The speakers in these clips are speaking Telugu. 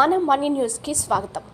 మన మనీ న్యూస్కి స్వాగతం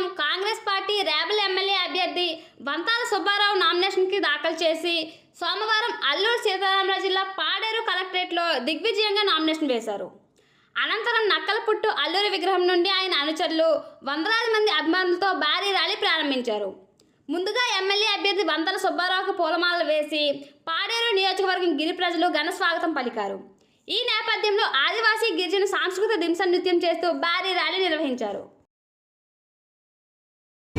నియోజకవర్గం కాంగ్రెస్ పార్టీ రేబల్ ఎమ్మెల్యే అభ్యర్థి బంతాల సుబ్బారావు నామినేషన్కి దాఖలు చేసి సోమవారం అల్లూరు సీతారామరాజు జిల్లా పాడేరు కలెక్టరేట్లో దిగ్విజయంగా నామినేషన్ వేశారు. అనంతరం నక్కలపుట్టు అల్లూరి విగ్రహం నుండి ఆయన అనుచరులు వందలాది మంది అభిమానులతో భారీ ర్యాలీ ప్రారంభించారు. ముందుగా ఎమ్మెల్యే అభ్యర్థి బంతల సుబ్బారావుకు పూలమాలలు వేసి పాడేరు నియోజకవర్గం గిరి ప్రజలు ఘన స్వాగతం పలికారు. ఈ నేపథ్యంలో ఆదివాసీ గిరిజన సాంస్కృతిక దింస నృత్యం చేస్తూ భారీ ర్యాలీ నిర్వహించారు.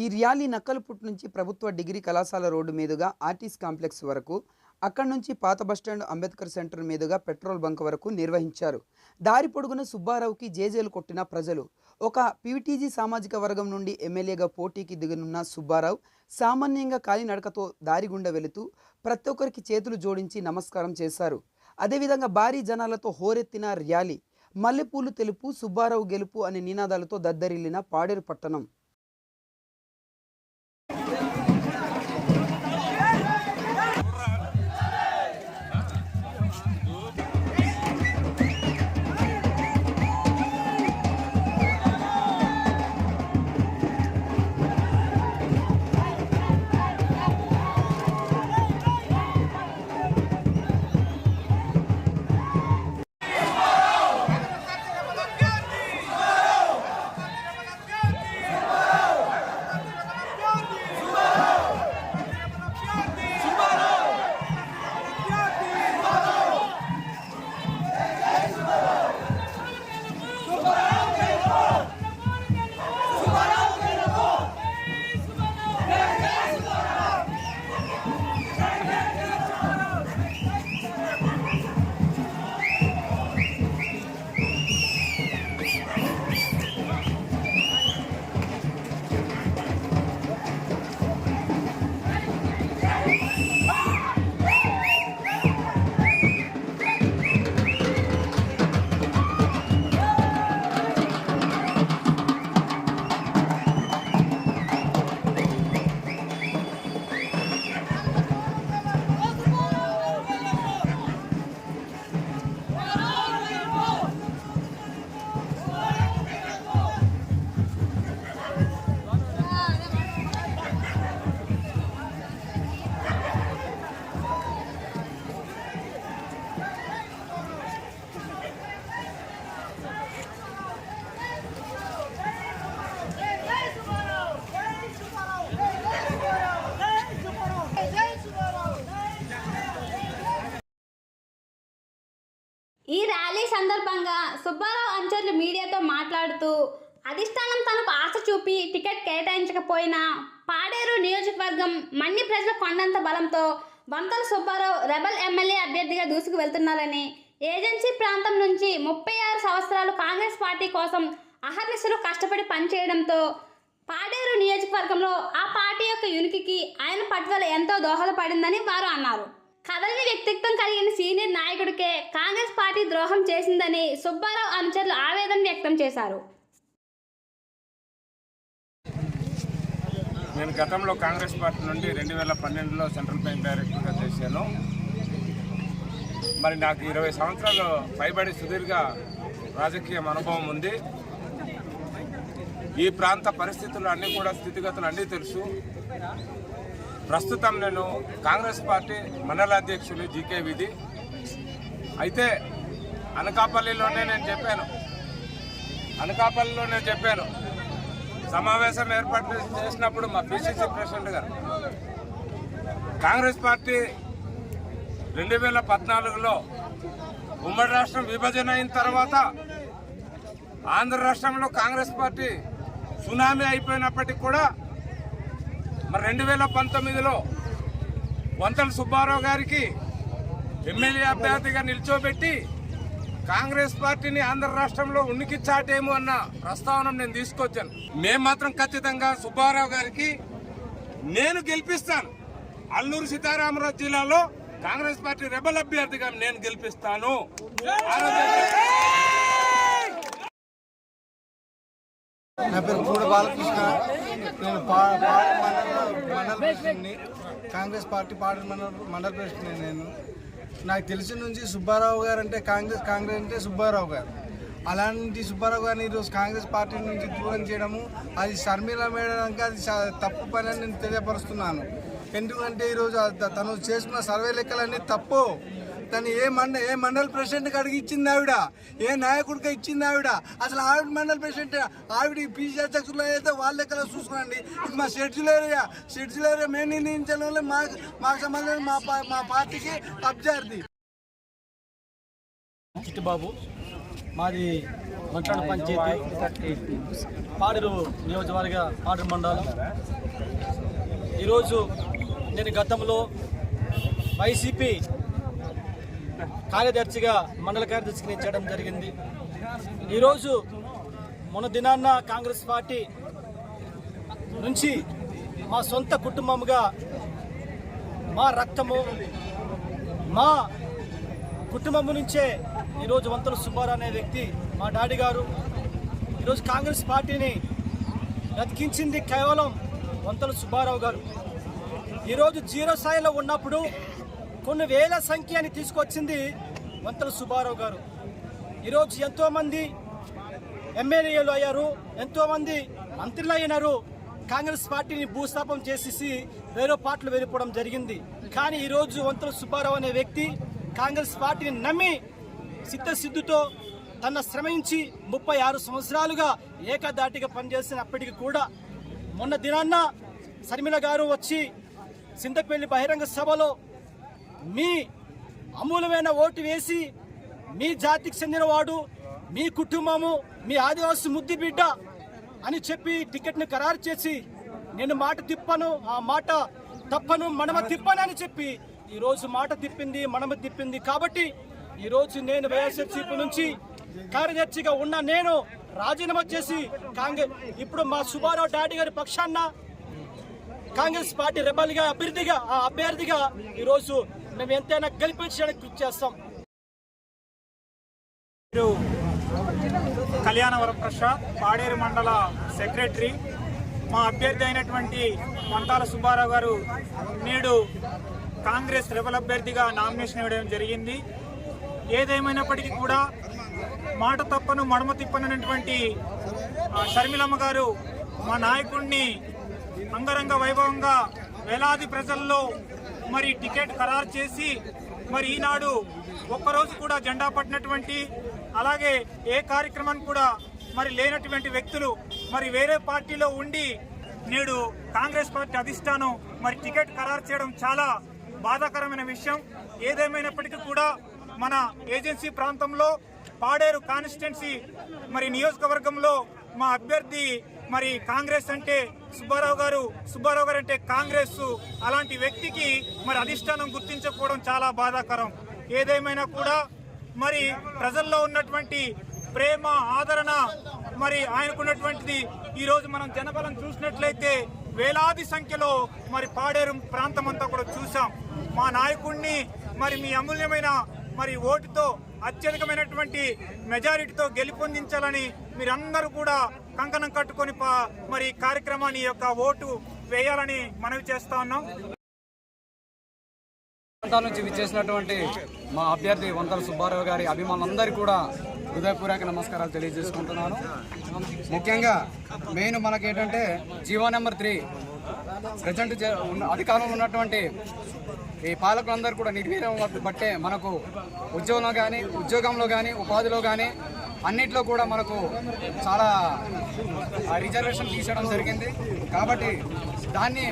ఈ ర్యాలీ నక్కలపుట్టు నుంచి ప్రభుత్వ డిగ్రీ కళాశాల రోడ్డు మీదుగా ఆర్టీస్ కాంప్లెక్స్ వరకు అక్కడి నుంచి పాత బస్టాండ్ అంబేద్కర్ సెంటర్ మీదుగా పెట్రోల్ బంక్ వరకు నిర్వహించారు. దారి పొడుగున సుబ్బారావుకి జేజేలు కొట్టిన ప్రజలు. ఒక పీటీజీ సామాజిక వర్గం నుండి ఎమ్మెల్యేగా పోటీకి దిగనున్న సుబ్బారావు సామాన్యంగా కాలినడకతో దారి గుండా వెళుతూ ప్రతి ఒక్కరికి చేతులు జోడించి నమస్కారం చేశారు. అదేవిధంగా భారీ జనాలతో హోరెత్తిన ర్యాలీ మల్లెపూలు తెలుపు సుబ్బారావు గెలుపు అనే నినాదాలతో దద్దరిల్లిన పాడేరు పట్టణం. ఈ ర్యాలీ సందర్భంగా సుబ్బారావు అనుచరులు మీడియాతో మాట్లాడుతూ అధిష్టానం తనకు ఆశ చూపి టికెట్ కేటాయించకపోయినా పాడేరు నియోజకవర్గం మన్ని ప్రజల కొండంత బలంతో బంతల సుబ్బారావు రెబల్ ఎమ్మెల్యే అభ్యర్థిగా దూసుకు వెళ్తున్నారని ఏజెన్సీ ప్రాంతం నుంచి ముప్పై ఆరు సంవత్సరాలు కాంగ్రెస్ పార్టీ కోసం అహర్నిశలు కష్టపడి పనిచేయడంతో పాడేరు నియోజకవర్గంలో ఆ పార్టీ యొక్క యునికికి ఆయన పట్టుదల ఎంతో దోహదపడిందని వారు అన్నారు. కదలిని వ్యక్తిత్వం కలిగిన సీనియర్ నాయకుడికే కాంగ్రెస్ పార్టీ ద్రోహం చేసిందని సుబ్బారావు అనుచరులు ఆవేదన వ్యక్తం చేశారు. నేను గతంలో కాంగ్రెస్ పార్టీ నుండి రెండు వేల పన్నెండులో సెంట్రల్ బ్యాంక్ డైరెక్టర్గా చేశాను. మరి నాకు ఇరవై సంవత్సరాలు పైబడి సుదీర్ఘ రాజకీయ అనుభవం ఉంది. ఈ ప్రాంత పరిస్థితులు అన్నీ కూడా స్థితిగతులు అన్నీ తెలుసు. ప్రస్తుతం నేను కాంగ్రెస్ పార్టీ మండల అధ్యక్షులు జీకే విధి. అయితే అనకాపల్లిలోనే నేను చెప్పాను. అనకాపల్లిలో నేను చెప్పాను. సమావేశం ఏర్పాటు చేసినప్పుడు మా పిసిసి ప్రెసిడెంట్ గారు కాంగ్రెస్ పార్టీ రెండు వేల పద్నాలుగులో ఉమ్మడి రాష్ట్రం విభజన అయిన తర్వాత ఆంధ్ర రాష్ట్రంలో కాంగ్రెస్ పార్టీ సునామీ అయిపోయినప్పటికీ కూడా మరి రెండు వేల పంతొమ్మిదిలో వంతల సుబ్బారావు గారికి ఎమ్మెల్యే అభ్యర్థిగా నిల్చోబెట్టి కాంగ్రెస్ పార్టీని ఆంధ్ర రాష్ట్రంలో ఉనికి చాటేమో అన్న ప్రస్తావన నేను తీసుకొచ్చాను. మేము మాత్రం ఖచ్చితంగా సుబ్బారావు గారికి నేను గెలిపిస్తాను. అల్లూరు సీతారామరాజు జిల్లాలో కాంగ్రెస్ పార్టీ రెబల్ అభ్యర్థిగా నేను గెలిపిస్తాను. నా పేరు పూడ బాలకృష్ణ. నేను పా మండల ప్రెసిడెంట్ని కాంగ్రెస్ పార్టీ పాడేరు మండల మండల ప్రెసిడెంట్ నేను. నాకు తెలిసిన నుంచి సుబ్బారావు గారు అంటే కాంగ్రెస్ కాంగ్రెస్ అంటే సుబ్బారావు గారు. అలాంటి సుబ్బారావు గారిని ఈరోజు కాంగ్రెస్ పార్టీ నుంచి దూరం చేయడము అది షర్మిల మేడానికి అది తప్పు పని అని నేను తెలియపరుస్తున్నాను. ఎందుకంటే ఈరోజు తను చేసిన సర్వే లెక్కలన్నీ తప్పు. తను ఏ మండ ఏ మండల ప్రెసిడెంట్కి అడిగి ఇచ్చింది ఆవిడ? ఏ నాయకుడికి ఇచ్చింది ఆవిడ? అసలు ఆవిడ మండల ప్రెసిడెంట్ ఆవిడ పీసీ అధ్యక్షులు అయితే వాళ్ళ లెక్కలో చూసుకోండి. ఇది మా షెడ్యూల్ ఏరియా. షెడ్యూల్ ఏరియా మేము నిర్ణయించిన వాళ్ళు మాకు మాకు సంబంధించిన మా పా- మా పార్టీకి అభ్యర్థి చిట్టిబాబు మాది మంటాడు పంచాయతీ. పాడేరు నియోజకవర్గ పాడేరు మండలం. ఈరోజు నేను గతంలో వైసీపీ కార్యదర్శిగా మండల కార్యదర్శికి నేను చేయడం జరిగింది. ఈరోజు మొన్న దినాన్న కాంగ్రెస్ పార్టీ నుంచి మా సొంత కుటుంబముగా మా రక్తము మా కుటుంబం నుంచే ఈరోజు వంతల సుబ్బారావు అనే వ్యక్తి మా డాడీ గారు ఈరోజు కాంగ్రెస్ పార్టీని బ్రతికించింది కేవలం వంతల సుబ్బారావు గారు. ఈరోజు జీరో స్థాయిలో ఉన్నప్పుడు కొన్ని వేల సంఖ్యని తీసుకొచ్చింది వంతల సుబ్బారావు గారు. ఈరోజు ఎంతోమంది ఎమ్మెల్యేలు అయ్యారు ఎంతోమంది మంత్రులు అయినారు. కాంగ్రెస్ పార్టీని భూస్థాపం చేసేసి వేరే పార్టీలు వెళ్ళిపోవడం జరిగింది. కానీ ఈరోజు వంతుల సుబ్బారావు అనే వ్యక్తి కాంగ్రెస్ పార్టీని నమ్మి సిద్ధసిద్ధుతో తన శ్రమించి ముప్పై ఆరు సంవత్సరాలుగా ఏకదాటిగా పనిచేసినప్పటికీ కూడా మొన్న దినాన్న శర్మిల గారు వచ్చి సింతపల్లి బహిరంగ సభలో మీ అమూలమైన ఓటు వేసి మీ జాతికి చెందినవాడు మీ కుటుంబము మీ ఆదివాసి ముద్దు బిడ్డ అని చెప్పి టికెట్ను ఖరారు చేసి నేను మాట తిప్పను ఆ మాట తప్పను మనమ తిప్పను అని చెప్పి ఈరోజు మాట తిప్పింది మనమ తిప్పింది. కాబట్టి ఈరోజు నేను వైఎస్ఆర్సీపీ నుంచి కార్యదర్శిగా ఉన్న నేను రాజీనామా చేసి కాంగ్రెస్ ఇప్పుడు మా సుబ్బారావు డాడీ గారి పక్షాన కాంగ్రెస్ పార్టీ రెబల్గా అభ్యర్థిగా ఆ అభ్యర్థిగా ఈరోజు మేము ఎంతైనా గెలిపించడానికి కృషి చేస్తాం. మీరు కళ్యాణ వరప్రసాద్ పాడేరు మండల సెక్రటరీ మా అభ్యర్థి అయినటువంటి మంతాల సుబ్బారావు గారు నేడు కాంగ్రెస్ రెబల్ అభ్యర్థిగా నామినేషన్ ఇవ్వడం జరిగింది. ఏదేమైనప్పటికీ కూడా మాట తప్పను మడమ తిప్పనటువంటి షర్మిలమ్మ గారు మా నాయకుడిని అంగరంగ వైభవంగా వేలాది ప్రజల్లో మరి టికెట్ ఖరారు చేసి మరి ఈనాడు ఒక్కరోజు కూడా జెండా పట్టినటువంటి అలాగే ఏ కార్యక్రమాన్ని కూడా మరి లేనటువంటి వ్యక్తులు మరి వేరే పార్టీలో ఉండి నేడు కాంగ్రెస్ పార్టీ అధిష్టానం మరి టికెట్ ఖరారు చేయడం చాలా బాధాకరమైన విషయం. ఏదేమైనప్పటికీ కూడా మన ఏజెన్సీ ప్రాంతంలో పాడేరు కాన్స్టిట్యున్సీ మరి నియోజకవర్గంలో మా అభ్యర్థి మరి కాంగ్రెస్ అంటే సుబ్బారావు గారు సుబ్బారావు గారు అంటే కాంగ్రెస్ అలాంటి వ్యక్తికి మరి అధిష్టానం గుర్తించకపోవడం చాలా బాధాకరం. ఏదేమైనా కూడా మరి ప్రజల్లో ఉన్నటువంటి ప్రేమ ఆదరణ మరి ఆయనకున్నటువంటిది ఈరోజు మనం జనబలం చూసినట్లయితే వేలాది సంఖ్యలో మరి పాడేరు ప్రాంతం అంతా కూడా చూసాం మా నాయకుడిని మరి మీ అమూల్యమైన మరి ఓటుతో అత్యధికమైనటువంటి మెజారిటీతో గెలుపొందించాలని మీరందరూ కూడా కంకణం కట్టుకొని పా- మరి కార్యక్రమాన్ని యొక్క ఓటు వేయాలని మనవి చేస్తా ఉన్నాం. ప్రాంతాల నుంచి విచ్చేసినటువంటి మా అభ్యర్థి వంతల సుబ్బారావు గారి అభిమానులందరికీ కూడా హృదయపూర్వక నమస్కారాలు తెలియజేసుకుంటున్నాను. ముఖ్యంగా మెయిన్ మనకి ఏంటంటే జీవో నెంబర్ త్రీ. ప్రజెంట్ అధికారంలో ఉన్నటువంటి ఈ పాలకులందరూ కూడా నిర్వీర్యం బట్టే మనకు ఉద్యోగంలో కానీ ఉద్యోగంలో కానీ ఉపాధిలో కానీ అన్నిట్లో కూడా మనకు చాలా రిజర్వేషన్ తీసేయడం జరిగింది. కాబట్టి దాన్ని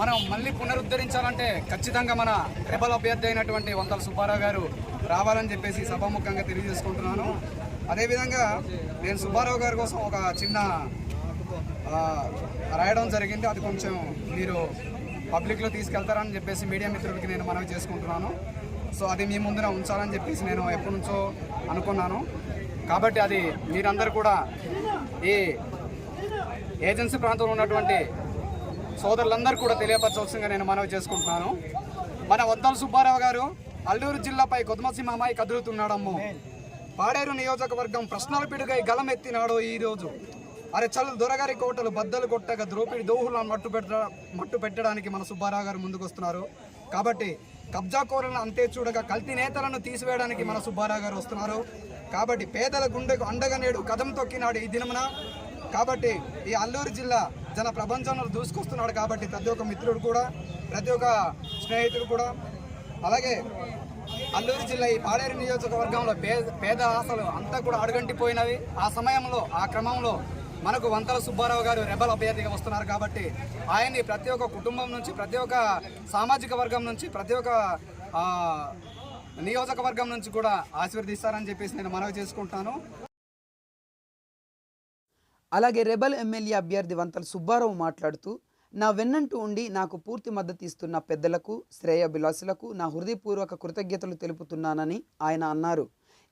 మనం మళ్ళీ పునరుద్ధరించాలంటే ఖచ్చితంగా మన రెబల్ అభ్యర్థి అయినటువంటి వందల సుబ్బారావు గారు రావాలని చెప్పేసి సభాముఖంగా తెలియజేసుకుంటున్నాను. అదేవిధంగా నేను సుబ్బారావు గారి కోసం ఒక చిన్న రాయడం జరిగింది. అది కొంచెం మీరు పబ్లిక్లో తీసుకెళ్తారని చెప్పేసి మీడియా మిత్రులకి నేను మనవి చేసుకుంటున్నాను. సో అది మీ ముందున ఉంచాలని చెప్పేసి నేను ఎప్పటి నుంచో అనుకున్నాను. కాబట్టి అది మీరందరూ కూడా ఈ ఏజెన్సీ ప్రాంతంలో ఉన్నటువంటి సోదరులందరూ కూడా తెలియపరచవలసిందిగా నేను మనవి చేసుకుంటున్నాను. మన వద్దల సుబ్బారావు గారు అల్లూరు జిల్లాపై కొద్మసింహమాయి కదులుతున్నాడమ్ము పాడేరు నియోజకవర్గం ప్రశ్నల పిడుగై గలమెత్తినాడో ఈరోజు అరే చలు దొరగారి కోటలు బద్దలు కొట్టగా ద్రోపిడి దోహులను మట్టు పెట్ట మట్టు పెట్టడానికి మన సుబ్బారావు గారు ముందుకొస్తున్నారు. కాబట్టి కబ్జాకోరులను అంతే చూడగా కల్తీ నేతలను తీసివేయడానికి మన సుబ్బారావు గారు వస్తున్నారు. కాబట్టి పేదల గుండెకు అండగా నేడు కదం తొక్కినాడు ఈ దినమున. కాబట్టి ఈ అల్లూరు జిల్లా జన ప్రపంచంలో దూసుకొస్తున్నాడు కాబట్టి ప్రతి ఒక్క మిత్రుడు కూడా ప్రతి ఒక్క స్నేహితుడు కూడా. అలాగే అల్లూరు జిల్లా ఈ పాడేరు నియోజకవర్గంలో పేద పేద ఆశలు అంతా కూడా అడుగంటిపోయినవి. ఆ సమయంలో ఆ క్రమంలో మనకు వంతల సుబ్బారావు గారు రెబల్ అభ్యర్థిగా వస్తున్నారు కాబట్టి ఆయన్ని ప్రతి ఒక్క కుటుంబం నుంచి ప్రతి ఒక్క సామాజిక వర్గం నుంచి ప్రతి ఒక్క నియోజకవర్గం నుంచి కూడా ఆశీర్వదిస్తారని చెప్పేసి నేను మనవి చేసుకుంటాను. అలాగే రెబల్ ఎమ్మెల్యే అభ్యర్థి వంతల సుబ్బారావు మాట్లాడుతూ నా వెన్నంటూ ఉండి నాకు పూర్తి మద్దతు ఇస్తున్న పెద్దలకు శ్రేయాభిలాసులకు నా హృదయపూర్వక కృతజ్ఞతలు తెలుపుతున్నానని ఆయన అన్నారు.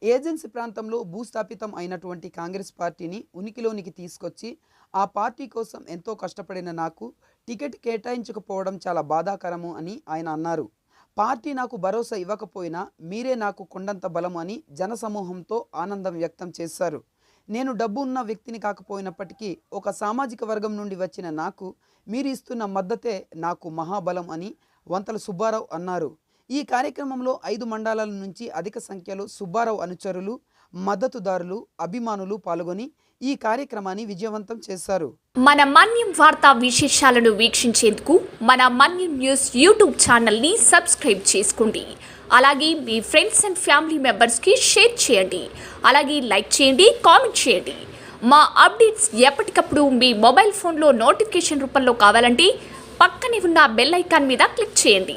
ఏజెన్సీ ప్రాంతంలో భూస్థాపితం అయినటువంటి కాంగ్రెస్ పార్టీని ఉనికిలోనికి తీసుకొచ్చి ఆ పార్టీ కోసం ఎంతో కష్టపడిన నాకు టికెట్ కేటాయించకపోవడం చాలా బాధాకరము అని ఆయన అన్నారు. పార్టీ నాకు భరోసా ఇవ్వకపోయినా మీరే నాకు కొండంత బలం అని జనసమూహంతో ఆనందం వ్యక్తం చేశారు. నేను డబ్బు ఉన్న వ్యక్తిని కాకపోయినప్పటికీ ఒక సామాజిక వర్గం నుండి వచ్చిన నాకు మీరు ఇస్తున్న మద్దతే నాకు మహాబలం అని వంతల సుబ్బారావు అన్నారు. ఈ కార్యక్రమంలో ఐదు మండలాల నుంచి అధిక సంఖ్యలో సుబ్బారావు అనుచరులు మద్దతుదారులు అభిమానులు పాల్గొని ఈ కార్యక్రమాన్ని విజయవంతం చేశారు. మన మన్యం వార్తా విశేషాలను వీక్షించేందుకు మన మన్యం న్యూస్ యూట్యూబ్ ఛానల్ని సబ్స్క్రైబ్ చేసుకోండి. అలాగే మీ ఫ్రెండ్స్ అండ్ ఫ్యామిలీ మెంబర్స్కి షేర్ చేయండి. అలాగే లైక్ చేయండి కామెంట్ చేయండి. మా అప్డేట్స్ ఎప్పటికప్పుడు మీ మొబైల్ ఫోన్లో నోటిఫికేషన్ రూపంలో కావాలంటే పక్కనే ఉన్న బెల్ ఐకాన్ మీద క్లిక్ చేయండి.